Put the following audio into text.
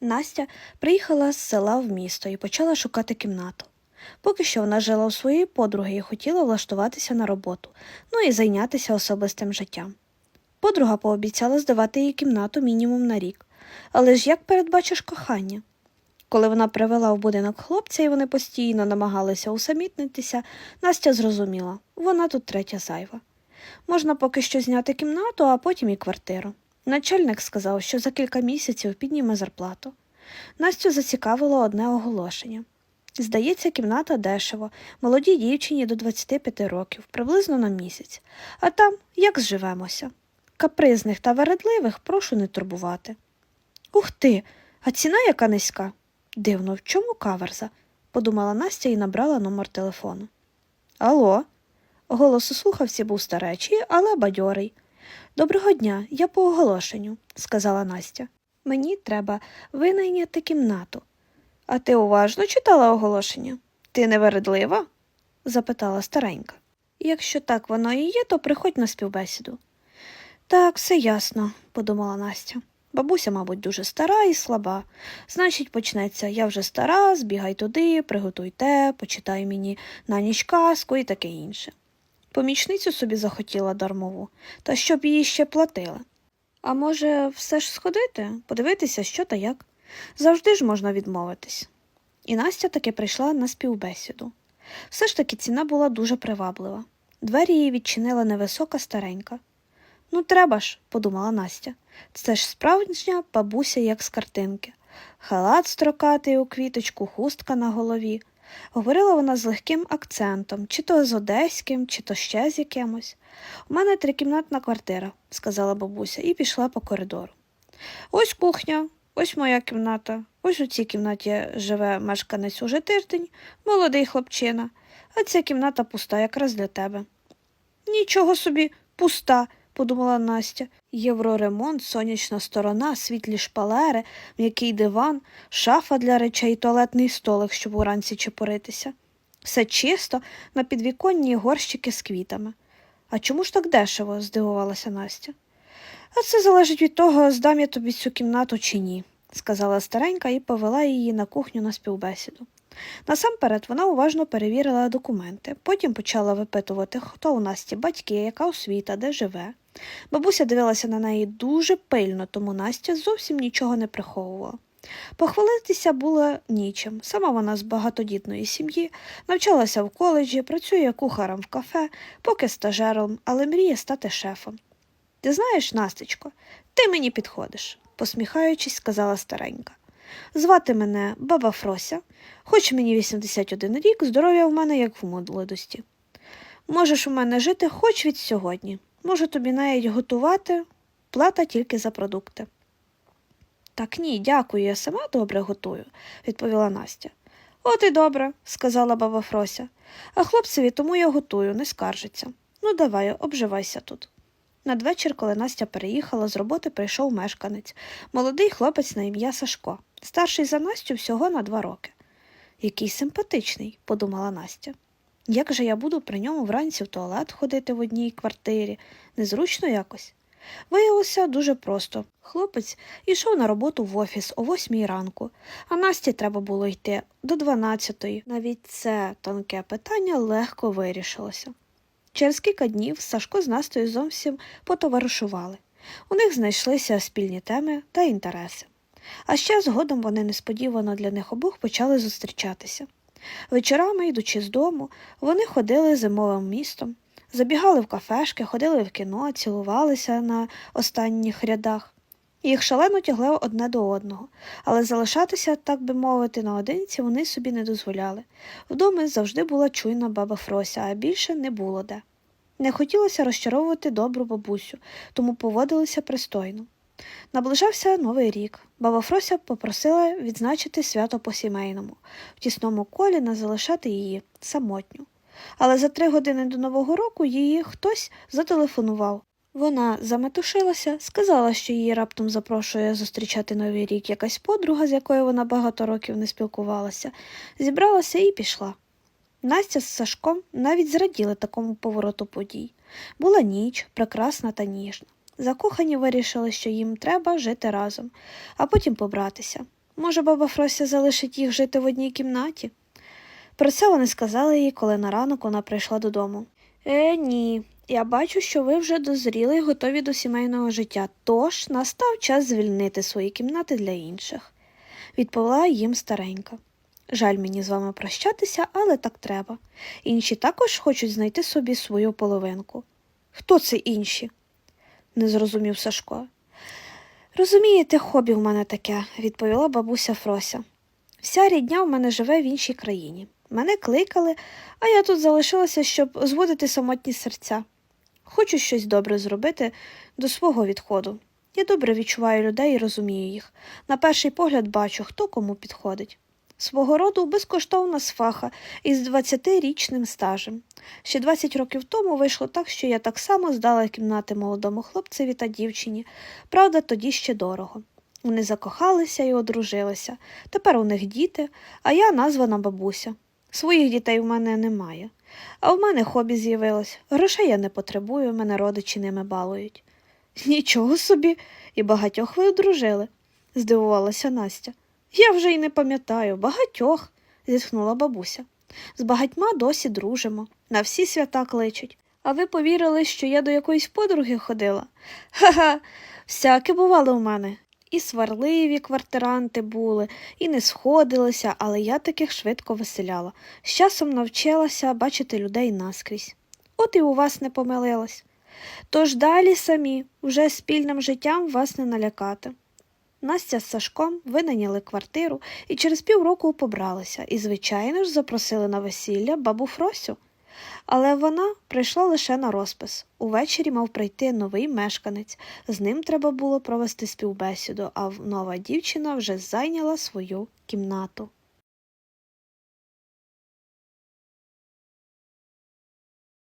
Настя приїхала з села в місто і почала шукати кімнату. Поки що вона жила у своєї подруги і хотіла влаштуватися на роботу, ну і зайнятися особистим життям. Подруга пообіцяла здавати їй кімнату мінімум на рік. Але ж як передбачиш кохання? Коли вона привела в будинок хлопця і вони постійно намагалися усамітнитися, Настя зрозуміла вона тут третя зайва. Можна поки що зняти кімнату, а потім і квартиру. Начальник сказав, що за кілька місяців підніме зарплату. Настю зацікавило одне оголошення. Здається, кімната дешево, молодій дівчині до 25 років, приблизно на місяць. А там як зживемося? Капризних та вередливих прошу не турбувати. Ух ти, а ціна яка низька. Дивно, в чому каверза? подумала Настя і набрала номер телефону. Алло. Голос у слухавці був старечий, але бадьорий. Доброго дня, я по оголошенню, сказала Настя. Мені треба винайняти кімнату. А ти уважно читала оголошення? Ти не вередлива? запитала старенька. Якщо так воно і є, то приходь на співбесіду. Так, все ясно, подумала Настя. Бабуся, мабуть, дуже стара і слаба. Значить, почнеться я вже стара, збігай туди, приготуй те, почитай мені на ніч казку і таке інше. Помічницю собі захотіла дармову, та щоб її ще платили. А може, все ж сходити, подивитися, що та як. Завжди ж можна відмовитись. І Настя таки прийшла на співбесіду. Все ж таки ціна була дуже приваблива. Двері її відчинила невисока старенька. Ну, треба ж, подумала Настя. Це ж справжня бабуся, як з картинки. Халат строкатий у квіточку, хустка на голові. Говорила вона з легким акцентом, чи то з одеським, чи то ще з якимось. У мене трикімнатна квартира, сказала бабуся, і пішла по коридору. Ось кухня, ось моя кімната. Ось у цій кімнаті живе мешканець уже тиждень, молодий хлопчина, а ця кімната пуста якраз для тебе. Нічого собі, пуста, подумала Настя. Євроремонт, сонячна сторона, світлі шпалери, м'який диван, шафа для речей, туалетний столик, щоб уранці чепуритися. Все чисто, на підвіконні горщики з квітами. А чому ж так дешево? здивувалася Настя. А це залежить від того, здам я тобі цю кімнату чи ні, сказала старенька і повела її на кухню на співбесіду. Насамперед вона уважно перевірила документи, потім почала випитувати, хто у Насті батьки, яка освіта, де живе. Бабуся дивилася на неї дуже пильно, тому Настя зовсім нічого не приховувала. Похвалитися було нічим. Сама вона з багатодітної сім'ї, навчалася в коледжі, працює кухарем в кафе, поки стажером, але мріє стати шефом. Ти знаєш, Настечко, ти мені підходиш, посміхаючись, сказала старенька. Звати мене баба Фрося, хоч мені 81 рік, здоров'я в мене як в молодості. Можеш у мене жити хоч від сьогодні. Можу тобі навіть готувати, плата тільки за продукти. Так ні, дякую, я сама добре готую, відповіла Настя. От і добре, сказала баба Фрося. А хлопцеві тому я готую, не скаржиться. Ну, давай, обживайся тут. Надвечір, коли Настя переїхала, з роботи прийшов мешканець, молодий хлопець на ім'я Сашко, старший за Настю всього на два роки. Який симпатичний, подумала Настя. Як же я буду при ньому вранці в туалет ходити в одній квартирі? Незручно якось. Виявилося дуже просто. Хлопець ішов на роботу в офіс о восьмій ранку, а Насті треба було йти до дванадцятої. Навіть це тонке питання легко вирішилося. Через кілька днів Сашко з Настою зовсім потоваришували. У них знайшлися спільні теми та інтереси. А ще згодом вони несподівано для них обох почали зустрічатися. Вечорами, йдучи з дому, вони ходили зимовим містом, забігали в кафешки, ходили в кіно, цілувалися на останніх рядах. Їх шалено тягли одне до одного, але залишатися, так би мовити, наодинці вони собі не дозволяли. Вдома завжди була чуйна баба Фрося, а більше не було де. Не хотілося розчаровувати добру бабусю, тому поводилися пристойно. Наближався новий рік. Баба Фрося попросила відзначити свято по-сімейному, в тісному колі не залишати її самотню. Але за три години до Нового року її хтось зателефонував. Вона заметушилася, сказала, що її раптом запрошує зустрічати новий рік якась подруга, з якою вона багато років не спілкувалася, зібралася і пішла. Настя з Сашком навіть зраділи такому повороту подій. Була ніч, прекрасна та ніжна. Закохані вирішили, що їм треба жити разом, а потім побратися. Може, баба Фрося залишить їх жити в одній кімнаті? Про це вони сказали їй, коли на ранок вона прийшла додому. Е, ні, я бачу, що ви вже дозріли і готові до сімейного життя, тож настав час звільнити свої кімнати для інших, відповіла їм старенька. Жаль мені з вами прощатися, але так треба. Інші також хочуть знайти собі свою половинку. Хто це інші? Не зрозумів Сашко. Розумієте, хобі в мене таке, відповіла бабуся Фрося. Вся рідня в мене живе в іншій країні. Мене кликали, а я тут залишилася, щоб зводити самотні серця. Хочу щось добре зробити до свого відходу. Я добре відчуваю людей і розумію їх. На перший погляд бачу, хто кому підходить. Свого роду безкоштовна сфаха із 20-річним стажем. Ще 20 років тому вийшло так, що я так само здала кімнати молодому хлопцеві та дівчині, правда, тоді ще дорого. Вони закохалися і одружилися. Тепер у них діти, а я названа бабуся. Своїх дітей у мене немає. А в мене хобі з'явилось. Грошей я не потребую, мене родичі ними балують. Нічого собі, і багатьох ви одружили, здивувалася Настя. Я вже й не пам'ятаю, багатьох, зітхнула бабуся. З багатьма досі дружимо, на всі свята кличуть. А ви повірили, що я до якоїсь подруги ходила? Ха-ха, всяке бувало у мене. І сварливі квартиранти були, і не сходилися, але я таких швидко веселяла. З часом навчилася бачити людей наскрізь. От і у вас не помилилась. Тож далі самі, вже спільним життям вас не налякати. Настя з Сашком винайняли квартиру і через півроку побралися і, звичайно ж, запросили на весілля бабу Фросю. Але вона прийшла лише на розпис. Увечері мав прийти новий мешканець. З ним треба було провести співбесіду, а нова дівчина вже зайняла свою кімнату.